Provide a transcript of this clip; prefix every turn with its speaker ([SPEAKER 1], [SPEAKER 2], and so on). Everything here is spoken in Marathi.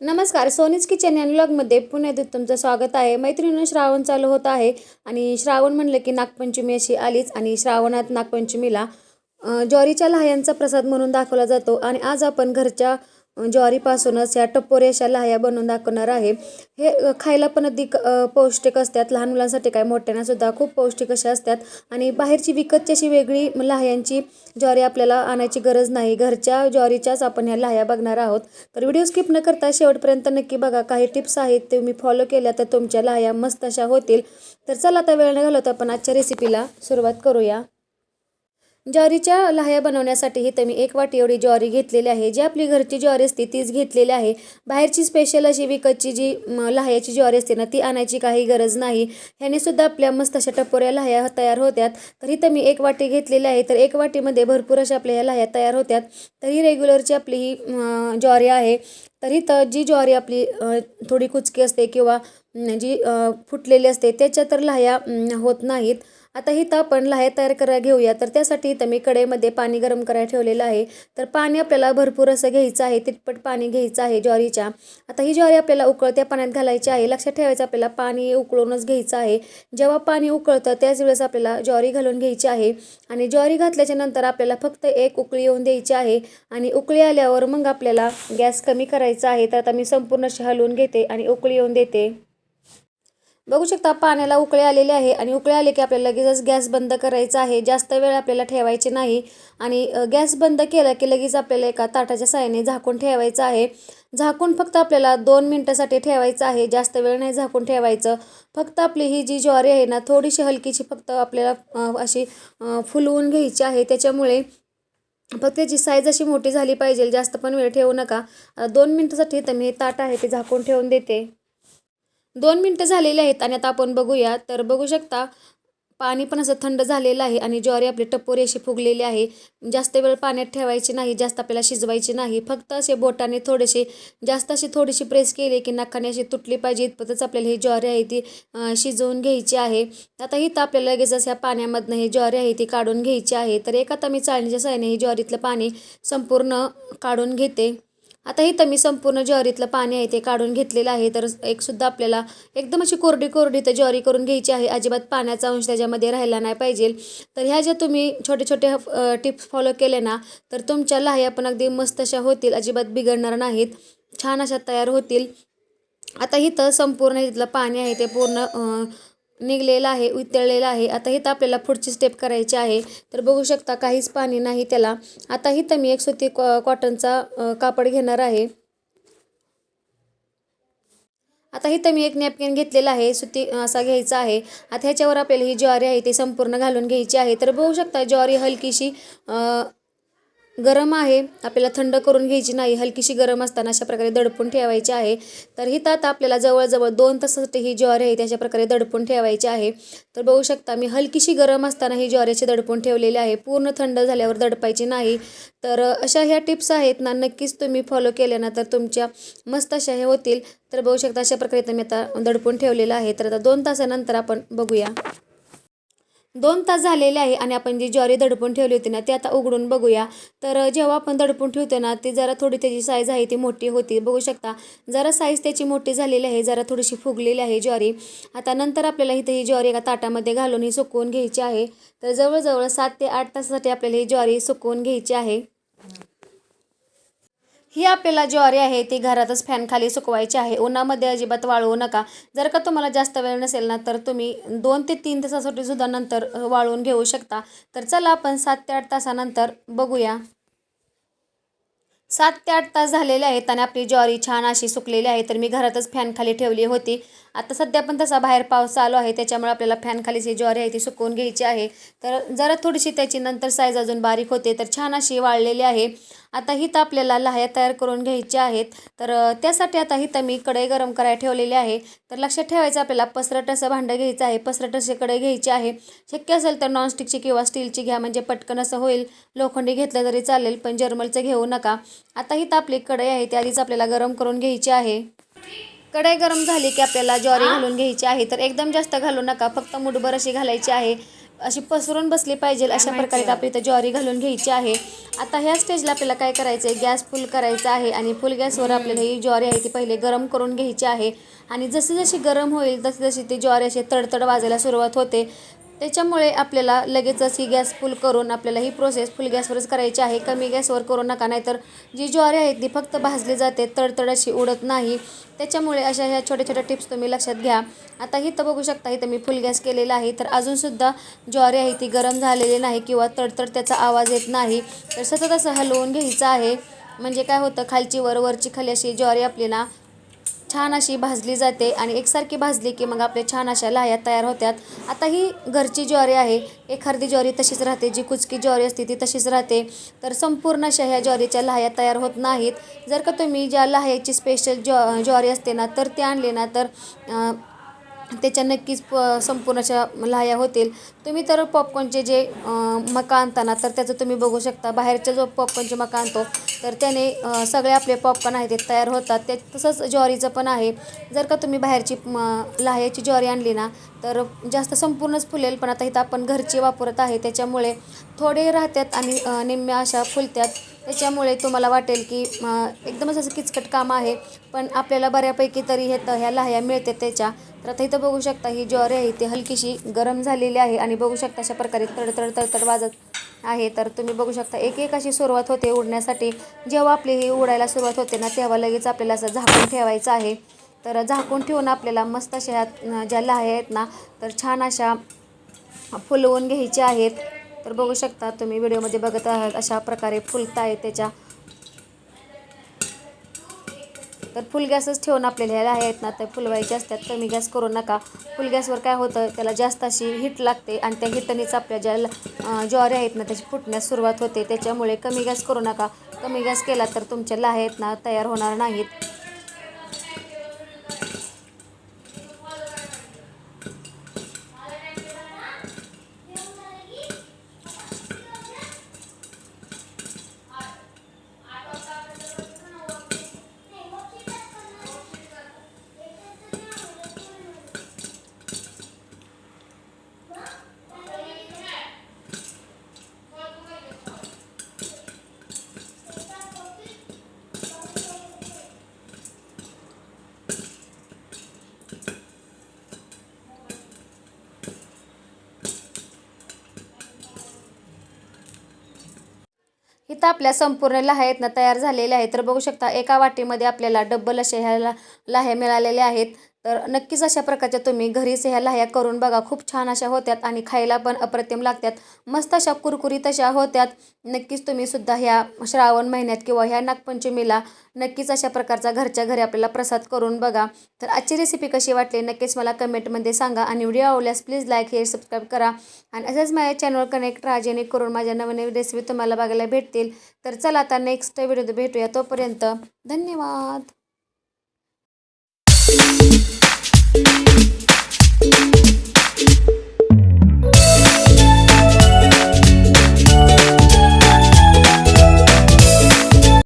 [SPEAKER 1] नमस्कार सोनीज किचन या ब्लॉगमध्ये पुन्हा एकदा तुमचं स्वागत आहे. मैत्रिणीनं श्रावण चालू होत आहे आणि श्रावण म्हणलं की नागपंचमी अशी आलीच आणि श्रावणात नागपंचमीला ज्वारीच्या लाह्यांचा प्रसाद म्हणून दाखवला जातो आणि आज आपण घरच्या ज्वारीपासूनच या टप्पोरी अशा लाह्या बनवून दाखवणार आहे. हे खायला पण अधिक पौष्टिक असतात. लहान मुलांसाठी काय मोठ्यांनासुद्धा खूप पौष्टिक अशा असतात. आणि बाहेरची विकतची अशी वेगळी लाह्यांची ज्वारी आपल्याला आणायची गरज नाही. घरच्या ज्वारीच्याच आपण ह्या लाह्या बघणार आहोत. तर व्हिडिओ स्किप न करता शेवटपर्यंत नक्की बघा. काही टिप्स आहेत ते मी फॉलो केल्या तर तुमच्या लाह्या मस्त अशा होतील. तर चला आता वेळ न घालवता आपण आजच्या रेसिपीला सुरुवात करूया. ज्वारीच्या लाह्या बनवण्यासाठी इथं मी एक वाटी एवढी ज्वारी घेतलेली आहे. जी आपली घरची ज्वारी असते तीच घेतलेली आहे. बाहेरची स्पेशल अशी विकतची जी लाह्याची ज्वारी असते ना ती आणायची काही गरज नाही. ह्याने सुद्धा आपल्या मस्त अशा टपोऱ्या लाह्या तयार होत्यात. तर इथं मी एक वाटी घेतलेली आहे. तर एक वाटीमध्ये भरपूर अशा आपल्या ह्या लाह्या तयार होत्यात. तर ही रेग्युलरची आपली ही ज्वारी आहे. तर इथं जी ज्वारी आपली थोडी कुचकी असते किंवा जी फुटलेली असते त्याच्या तर लाह्या होत नाहीत. आता इथं आपण लाह्या तयार करायला घेऊया. तर त्यासाठी इथं मी कडेमध्ये पाणी गरम करायला ठेवलेलं आहे. तर पाणी आपल्याला भरपूर असं घ्यायचं आहे तिटपट पाणी घ्यायचं आहे ज्वारीच्या. आता ही ज्वारी आपल्याला उकळत्या पाण्यात घालायची आहे. लक्षात ठेवायचं आपल्याला पाणी उकळूनच घ्यायचं आहे. जेव्हा पाणी उकळतं त्याच वेळेस आपल्याला ज्वारी घालून घ्यायची आहे. आणि ज्वारी घातल्याच्या नंतर आपल्याला फक्त एक उकळी येऊन द्यायची आहे. आणि उकळी आल्यावर मग आपल्याला गॅस कमी करायचा आहे. तर आता मी संपूर्ण अशी हलवून घेते आणि उकळी येऊन देते. बघू शकता पाण्याला उकळे आलेले आहे आणि उकळे आले की आपल्याला लगेचच गॅस बंद करायचा आहे. जास्त वेळ आपल्याला ठेवायचे नाही आणि गॅस बंद केला की लगेच आपल्याला एका ताटाच्या साहाय्याने झाकून ठेवायचं आहे. झाकून फक्त आपल्याला दोन मिनटासाठी ठेवायचं आहे. जास्त वेळ नाही झाकून ठेवायचं. फक्त आपली ही जी ज्वारी आहे ना थोडीशी हलकीची फक्त आपल्याला अशी फुलवून घ्यायची आहे. त्याच्यामुळे फक्त त्याची साईज अशी मोठी झाली पाहिजे. जास्त पण वेळ ठेवू नका. दोन मिनटासाठी तर मी हे ताट आहे ते झाकून ठेवून देते. दोन मिनटं झालेली आहेत आणि आता आपण बघूया. तर बघू शकता पाणी पण असं थंड झालेलं आहे आणि ज्वारी आपली टपोरी अशी फुगलेली आहे. जास्त वेळ पाण्यात ठेवायची नाही जास्त आपल्याला शिजवायची नाही. फक्त असे बोटाने थोडेसे जास्त अशी थोडीशी प्रेस केली की नाकाने अशी तुटली पाहिजे. इतपतच आपल्याला ही ज्वारी आहे ती शिजवून घ्यायची आहे. आता इथं आपल्याला लगेच अशा पाण्यामधनं ही ज्वारी आहे ती काढून घ्यायची आहे. तर एका आता मी चाळणीच्या साहाय्याने ही ज्वारीतलं पाणी संपूर्ण काढून घेते. आता इथं मी संपूर्ण ज्वारीतलं पाणी आहे ते काढून घेतलेलं आहे. तर एक सुद्धा आपल्याला एकदम अशी कोरडी कोरडी तर ज्वारी करून घ्यायची आहे. अजिबात पाण्याचा अंश त्याच्यामध्ये राहिला नाही पाहिजे. तर ह्या ज्या तुम्ही छोटे छोटे टिप्स फॉलो केले ना तर तुमच्या लाह्या पण अगदी मस्त अशा होतील. अजिबात बिघडणार नाहीत. छान अशा तयार होतील. आता इथं संपूर्ण इथलं पाणी आहे ते पूर्ण निघलेला आहे उतरलेलं आहे. आता इथं आपल्याला पुढची स्टेप करायची आहे. तर बघू शकता काहीच पाणी नाही त्याला. आता इथं मी एक सुती कॉ कॉटनचा कापड घेणार आहे. आता इथं मी एक नॅपकिन घेतलेला आहे सुती असा घ्यायचा आहे. आता ह्याच्यावर आपल्याला ही ज्वारी आहे ती संपूर्ण घालून घ्यायची आहे. तर बघू शकता ज्वारी हलकीशी गरम आहे आपल्याला थंड करून घ्यायची नाही हलकीशी गरम असताना अशा प्रकारे दडपून ठेवायची आहे. तर ही तात आपल्याला जवळजवळ दोन तासासाठी ही ज्वारी आहे त्याच्या प्रकारे दडपून ठेवायची आहे. तर बघू शकता मी हलकीशी गरम असताना ही ज्वारीची दडपून ठेवलेली आहे. पूर्ण थंड झाल्यावर दडपायची नाही. तर अशा ह्या टिप्स आहेत ना नक्कीच तुम्ही फॉलो केल्या ना तर तुमच्या मस्त अशा हे होतील. तर बघू शकता अशा प्रकारे तर मी आता दडपून ठेवलेलं आहे. तर आता दोन तासानंतर आपण बघूया. दोन तास झालेले आहे आणि आपण जी ज्वारी दडपून ठेवली होती ना ती आता उघडून बघूया. तर जेव्हा आपण दडपून ठेवतो ना ती जरा थोडी त्याची साईज आहे ती मोठी होती. बघू शकता जरा साईज त्याची मोठी झालेली आहे जरा थोडीशी फुगलेली आहे ज्वारी. आता नंतर आपल्याला इथे ही ज्वारी एका ताटामध्ये घालून ही सुकवून घ्यायची आहे. तर जवळजवळ सात ते आठ तासासाठी आपल्याला ही ज्वारी सुकवून घ्यायची आहे. ही आपल्याला ज्वारी आहे ती घरातच फॅनखाली सुकवायची आहे. उन्हामध्ये अजिबात वाळवू नका. जर का तुम्हाला जास्त वेळ नसेल ना तर तुम्ही दोन ते तीन तासासाठी सुद्धा नंतर वाळवून घेऊ शकता. तर चला आपण सात ते आठ तासानंतर बघूया. सात ते आठ तास झालेले आहेत आणि आपली ज्वारी छान अशी सुकलेली आहे तर मी घरातच फॅन खाली ठेवली होती. आता सध्या पण तसा बाहेर पाऊस चालू आहे त्याच्यामुळे आपल्याला फॅनखाली जी ज्वारी आहे ती सुकवून घ्यायची आहे. तर जरा थोडीशी त्याची नंतर साईज अजून बारीक होते तर छान अशी वाळलेली आहे. आता हिथं आपल्याला लाह्या तयार करून घ्यायच्या आहेत. तर त्यासाठी आता हिथं मी कढई गरम करायला ठेवलेली आहे. तर लक्षात ठेवायचं आपल्याला पसरट असं भांडं घ्यायचं आहे. पसरट असे कढई घ्यायची आहे. शक्य असेल तर नॉनस्टिकची किंवा स्टीलची घ्या म्हणजे पटकन असं होईल. लोखंडी घेतलं तरी चालेल पण जर्मलचं घेऊ नका. आता हिथं आपली कढई आहे ती आधीच आपल्याला गरम करून घ्यायची आहे. कढई गरम झाली की आपल्याला ज्वारी घालून घ्यायची आहे. तर एकदम जास्त घालू नका फक्त मुठभर अशी घालायची आहे. अशी पसरून बसली पाहिजे अशा प्रकारे आपली इथं ज्वारी घालून घ्यायची आहे. आता ह्या स्टेजला आपल्याला काय करायचं आहे गॅस फुल करायचा आहे आणि फुल गॅसवर आपल्याला ही ज्वारी आहे ती पहिले गरम करून घ्यायची आहे. आणि जशी जशी गरम होईल तशी जशी ती ज्वारी अशी तडतड वाजायला सुरुवात होते. त्याच्यामुळे आपल्याला लगेचच ही गॅस फुल करून आपल्याला ही प्रोसेस फुल गॅसवरच करायची आहे. कमी गॅसवर करू नका नाहीतर जी ज्वारी आहे ती फक्त भाजली जाते तडतड अशी उडत नाही. त्याच्यामुळे अशा ह्या छोट्या छोट्या टिप्स तुम्ही लक्षात घ्या. आता इथं बघू शकता इथं मी फुल गॅस केलेला आहे. तर अजूनसुद्धा ज्वारी आहे ती गरम झालेली नाही किंवा तडतड त्याचा आवाज येत नाही. तर सतत असं हलवून घ्यायचं आहे. म्हणजे काय होतं खालची वर वरची खाली अशी ज्वारी आपली ना छान अशी भाजली जाते आणि एकसारखी भाजली की मग आपले छान अशा लाह्या तयार होतात. आता ही घरची ज्वारी आहे एखादी ज्वारी तशीच राहते जी कुचकी ज्वारी असते ती तशीच राहते. तर संपूर्ण अशा ह्या ज्वारीच्या लाह्या तयार होत नाहीत. जर का तुम्ही ज्या लाह्याची स्पेशल ज्वा ज्वारी असते ना तर ते आणले ना तर त्याच्या नक्कीच प संपूर्ण अशा लाह्या होतील. तुम्ही तर पॉपकॉर्नचे जे मका आणताना तर त्याचं तुम्ही बघू शकता. बाहेरच्या जो पॉपकॉर्नचे मका आणतो तर त्याने सगळे आपले पॉपकॉर्न आहे ते तयार होतात. ते तसंच ज्वारीचं पण आहे. जर का तुम्ही बाहेरची म, लाह्याची ज्वारी आणली ना तर जास्त संपूर्णच फुलेल पण आता इथं आपण घरची वापरत आहे. त्याच्यामुळे थोडे राहतात आणि निम्म्या अशा फुलत्यात. त्याच्यामुळे तुम्हाला वाटेल की एकदमच असं किचकट काम आहे. पण आपल्याला बऱ्यापैकी तरी हे ह्या लाह्या मिळते त्याच्या. तर आता इथं बघू शकता ही ज्वारी आहे ती हलकीशी गरम झालेली आहे आणि बघू शकता अशा प्रकारे तडतड तडतड वाजत आहे. तर तुम्ही बघू शकता एक एक अशी सुरुवात होते उडण्यासाठी. जेव्हा आपली ही उडायला सुरुवात होते ना तेव्हा लगेच आपल्याला असं झाकून ठेवायचं आहे. तर झाकून ठेवून आपल्याला मस्त अशा ह्या ज्या लाह्या आहेत ना तर छान अशा फुलवून घ्यायचे आहेत. तर बघू शकता तुम्ही व्हिडिओमध्ये बघत आहात अशा प्रकारे फुलता आहे त्याच्या तर फुल गॅसच ठेवून आपल्याला ह्या आहेत ना तर फुलवायचे असतात कमी गॅस करू नका. फुल गॅसवर काय होतं त्याला जास्त अशी हिट लागते आणि त्या हिटनीच आपल्या ज्या ज्वारी आहेत ना त्याची फुटण्यास सुरुवात होते. त्याच्यामुळे कमी गॅस करू नका. कमी गॅस केला तर तुमच्या लाह्या आहेत ना तयार होणार नाहीत. इथं आपल्या संपूर्ण लाह्या आहेत ना तयार झालेल्या आहेत. तर बघू शकता एका वाटीमध्ये आपल्याला डब्बल अशा ह्या लाह्या मिळालेल्या आहेत. तर नक्कीच अशा प्रकारच्या तुम्ही घरीच ह्या लाह्या करून बघा. खूप छान अशा होत्यात आणि खायला पण अप्रतिम लागतात मस्त अशा कुरकुरीत अशा होत्यात. नक्कीच तुम्ही सुद्धा ह्या श्रावण महिन्यात किंवा ह्या नागपंचमीला नक्कीच अशा प्रकारचा घरच्या घरी आपल्याला प्रसाद करून बघा. तर आजची रेसिपी कशी वाटली? नक्कीच मला कमेंटमध्ये सांगा आणि व्हिडिओ आवडल्यास प्लीज लाईक हे सबस्क्राईब करा. आणि असंच माझ्या चॅनल कनेक्ट राहा जेणेकरून माझ्या नवनवीन रेसिपी तुम्हाला बघायला भेटतील. तर चला आता नेक्स्ट व्हिडिओ भेटूया तोपर्यंत. धन्यवाद.